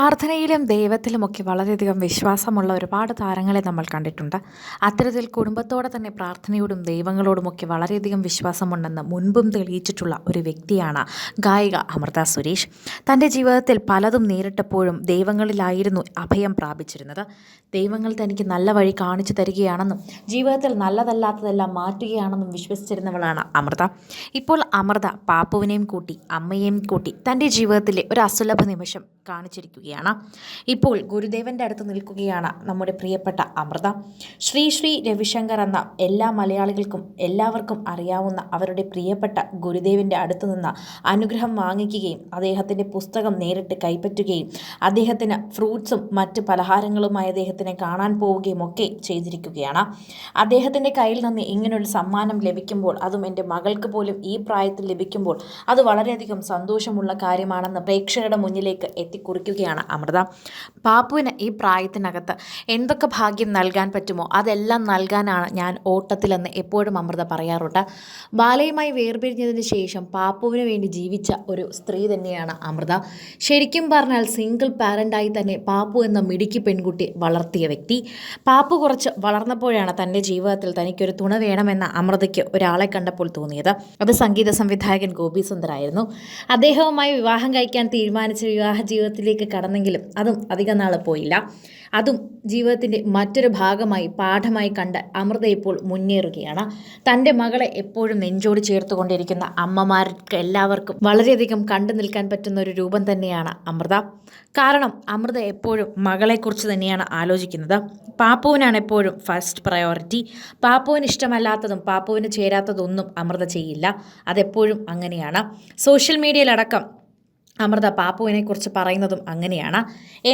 പ്രാർത്ഥനയിലും ദൈവത്തിലുമൊക്കെ വളരെയധികം വിശ്വാസമുള്ള ഒരുപാട് താരങ്ങളെ നമ്മൾ കണ്ടിട്ടുണ്ട്. അത്തരത്തിൽ കുടുംബത്തോടെ തന്നെ പ്രാർത്ഥനയോടും ദൈവങ്ങളോടുമൊക്കെ വളരെയധികം വിശ്വാസമുണ്ടെന്ന് മുൻപും തെളിയിച്ചിട്ടുള്ള ഒരു വ്യക്തിയാണ് ഗായിക അമൃത സുരേഷ്. തന്റെ ജീവിതത്തിൽ പലതും നേരിട്ടപ്പോഴും ദൈവങ്ങളിലായിരുന്നു അഭയം പ്രാപിച്ചിരുന്നത്. ദൈവങ്ങൾ തനിക്ക് നല്ല വഴി കാണിച്ചു തരികയാണെന്നും ജീവിതത്തിൽ നല്ലതല്ലാത്തതെല്ലാം മാറ്റുകയാണെന്നും വിശ്വസിച്ചിരുന്നവളാണ് അമൃത. ഇപ്പോൾ അമൃത പാപ്പുവിനെയും കൂട്ടി അമ്മയെയും കൂട്ടി തന്റെ ജീവിതത്തിലെ ഒരു അസുലഭ നിമിഷം കാണിച്ചിരിക്കുകയാണ് ഇപ്പോൾ ഗുരുദേവന്റെ അടുത്ത് നിൽക്കുകയാണ് നമ്മുടെ പ്രിയപ്പെട്ട അമൃത. ശ്രീ ശ്രീ രവിശങ്കർ എന്ന എല്ലാ മലയാളികൾക്കും എല്ലാവർക്കും അറിയാവുന്ന അവരുടെ പ്രിയപ്പെട്ട ഗുരുദേവന്റെ അടുത്ത് നിന്ന് അനുഗ്രഹം വാങ്ങിക്കുകയും അദ്ദേഹത്തിന്റെ പുസ്തകം നേരിട്ട് കൈപ്പറ്റുകയും അദ്ദേഹത്തിന് ഫ്രൂട്ട്സും മറ്റ് പലഹാരങ്ങളുമായി അദ്ദേഹത്തിനെ കാണാൻ പോവുകയും ഒക്കെ ചെയ്തിരിക്കുകയാണ്. അദ്ദേഹത്തിന്റെ കയ്യിൽ നിന്ന് ഇങ്ങനൊരു സമ്മാനം ലഭിക്കുമ്പോൾ അതും എന്റെ മകൾക്ക് പോലും ഈ പ്രായത്തിൽ ലഭിക്കുമ്പോൾ അത് വളരെയധികം സന്തോഷമുള്ള കാര്യമാണെന്ന് പ്രേക്ഷകരുടെ മുന്നിലേക്ക് എത്തിക്കുറിക്കുകയാണ്. അമൃത. പാപ്പുവിന് ഈ പ്രായത്തിനകത്ത് എന്തൊക്കെ ഭാഗ്യം നൽകാൻ പറ്റുമോ അതെല്ലാം നൽകാനാണ് ഞാൻ ഓട്ടത്തിലെന്ന് എപ്പോഴും അമൃത പറയാറുണ്ട്. ബാലയുമായി വേർപിരിഞ്ഞതിന് ശേഷം പാപ്പുവിന് വേണ്ടി ജീവിച്ച ഒരു സ്ത്രീ തന്നെയാണ് അമൃത. ശരിക്കും പറഞ്ഞാൽ സിംഗിൾ പാരന്റായി തന്നെ പാപ്പു എന്ന മിടുക്കി പെൺകുട്ടി വളർത്തിയ വ്യക്തി. പാപ്പു കുറച്ച് വളർന്നപ്പോഴാണ് തന്റെ ജീവിതത്തിൽ തനിക്കൊരു തുണ വേണമെന്ന അമൃതയ്ക്ക് ഒരാളെ കണ്ടപ്പോൾ തോന്നിയത്. അത് സംഗീത സംവിധായകൻ ഗോപി സുന്ദറായിരുന്നു അദ്ദേഹവുമായി വിവാഹം കഴിക്കാൻ തീരുമാനിച്ച് വിവാഹ ജീവിതത്തിലേക്ക് കടന്നെങ്കിലും അതും അധിക നാൾ പോയില്ല. അതും ജീവിതത്തിന്റെ മറ്റൊരു ഭാഗമായി പാഠമായി കണ്ട് അമൃത ഇപ്പോൾ മുന്നേറുകയാണ്. തന്റെ മകളെ എപ്പോഴും നെഞ്ചോട് ചേർത്തുകൊണ്ടിരിക്കുന്ന അമ്മമാർക്ക് എല്ലാവർക്കും വളരെയധികം കണ്ടു നിൽക്കാൻ പറ്റുന്ന ഒരു രൂപം തന്നെയാണ് അമൃത. കാരണം അമൃത എപ്പോഴും മകളെക്കുറിച്ച് തന്നെയാണ് ആലോചിക്കുന്നത്. പാപ്പുവിനാണ് എപ്പോഴും ഫസ്റ്റ് പ്രയോറിറ്റി പാപ്പുവിന് ഇഷ്ടമല്ലാത്തതും പാപ്പുവിന് ചേരാത്തതൊന്നും അമൃത ചെയ്യില്ല. അതെപ്പോഴും അങ്ങനെയാണ്. സോഷ്യൽ മീഡിയയിലടക്കം അമൃത പാപ്പുവിനെക്കുറിച്ച് പറയുന്നതും അങ്ങനെയാണ്.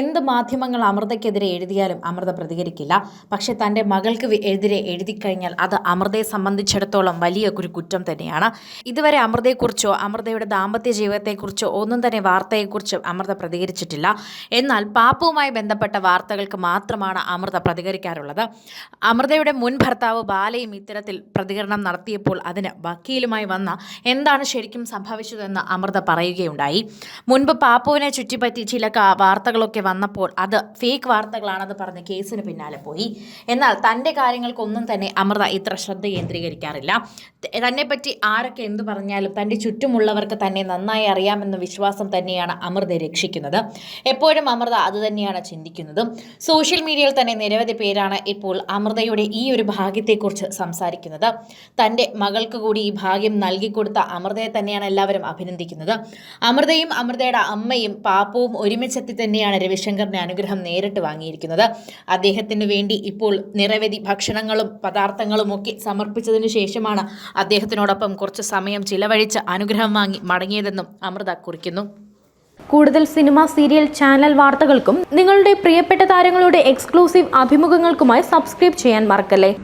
എന്ത് മാധ്യമങ്ങൾ അമൃതയ്ക്കെതിരെ എഴുതിയാലും അമൃത പ്രതികരിക്കില്ല. പക്ഷെ തന്റെ മകൾക്ക് എതിരെ എഴുതി കഴിഞ്ഞാൽ അത് അമൃതയെ സംബന്ധിച്ചിടത്തോളം വലിയ ഒരു കുറ്റം തന്നെയാണ്. ഇതുവരെ അമൃതയെക്കുറിച്ചോ അമൃതയുടെ ദാമ്പത്യ ജീവിതത്തെക്കുറിച്ചോ ഒന്നും തന്നെ വാർത്തയെക്കുറിച്ച് അമൃത പ്രതികരിച്ചിട്ടില്ല. എന്നാൽ പാപ്പുവുമായി ബന്ധപ്പെട്ട വാർത്തകൾക്ക് മാത്രമാണ് അമൃത പ്രതികരിക്കാറുള്ളത്. അമൃതയുടെ മുൻ ഭർത്താവ് ബാലയും ഇത്തരത്തിൽ പ്രതികരണം നടത്തിയപ്പോൾ അതിന് വക്കീലുമായി വന്ന എന്താണ് ശരിക്കും സംഭവിച്ചതെന്ന് അമൃത പറയുകയുണ്ടായി. മുൻപ് പാപ്പുവിനെ ചുറ്റിപ്പറ്റി ചില വാർത്തകളൊക്കെ വന്നപ്പോൾ അത് ഫേക്ക് വാർത്തകളാണെന്ന് പറഞ്ഞ് കേസിന് പിന്നാലെ പോയി. എന്നാൽ തന്റെ കാര്യങ്ങൾക്കൊന്നും തന്നെ അമൃത ഇത്ര ശ്രദ്ധ കേന്ദ്രീകരിക്കാറില്ല. തന്നെപ്പറ്റി ആരൊക്കെ എന്തു പറഞ്ഞാലും തന്റെ ചുറ്റുമുള്ളവർക്ക് തന്നെ നന്നായി അറിയാമെന്ന വിശ്വാസം തന്നെയാണ് അമൃതയെ രക്ഷിക്കുന്നത്. എപ്പോഴും അമൃത അത് തന്നെയാണ് ചിന്തിക്കുന്നത്. സോഷ്യൽ മീഡിയയിൽ തന്നെ നിരവധി പേരാണ് ഇപ്പോൾ അമൃതയുടെ ഈ ഒരു ഭാഗ്യത്തെക്കുറിച്ച് സംസാരിക്കുന്നത്. തന്റെ മകൾക്ക് കൂടി ഈ ഭാഗ്യം നൽകിക്കൊടുത്ത അമൃതയെ തന്നെയാണ് എല്ലാവരും അഭിനന്ദിക്കുന്നത്. അമൃതയും അമൃതയുടെ അമ്മയും പാപ്പവും ഒരുമിച്ചെത്തി തന്നെയാണ് രവിശങ്കറിന്റെ അനുഗ്രഹം നേരിട്ട് വാങ്ങിയിരിക്കുന്നത്. അദ്ദേഹത്തിന് വേണ്ടി ഇപ്പോൾ നിരവധി ഭക്ഷണങ്ങളും പദാർത്ഥങ്ങളും ഒക്കെ സമർപ്പിച്ചതിനു ശേഷമാണ് അദ്ദേഹത്തിനോടൊപ്പം കുറച്ച് സമയം ചിലവഴിച്ച് അനുഗ്രഹം വാങ്ങി മടങ്ങിയതെന്നും അമൃത കുറിക്കുന്നു. കൂടുതൽ സിനിമ സീരിയൽ ചാനൽ വാർത്തകൾക്കും നിങ്ങളുടെ പ്രിയപ്പെട്ട താരങ്ങളുടെ എക്സ്ക്ലൂസീവ് അഭിമുഖങ്ങൾക്കുമായി സബ്സ്ക്രൈബ് ചെയ്യാൻ മറക്കല്ലേ?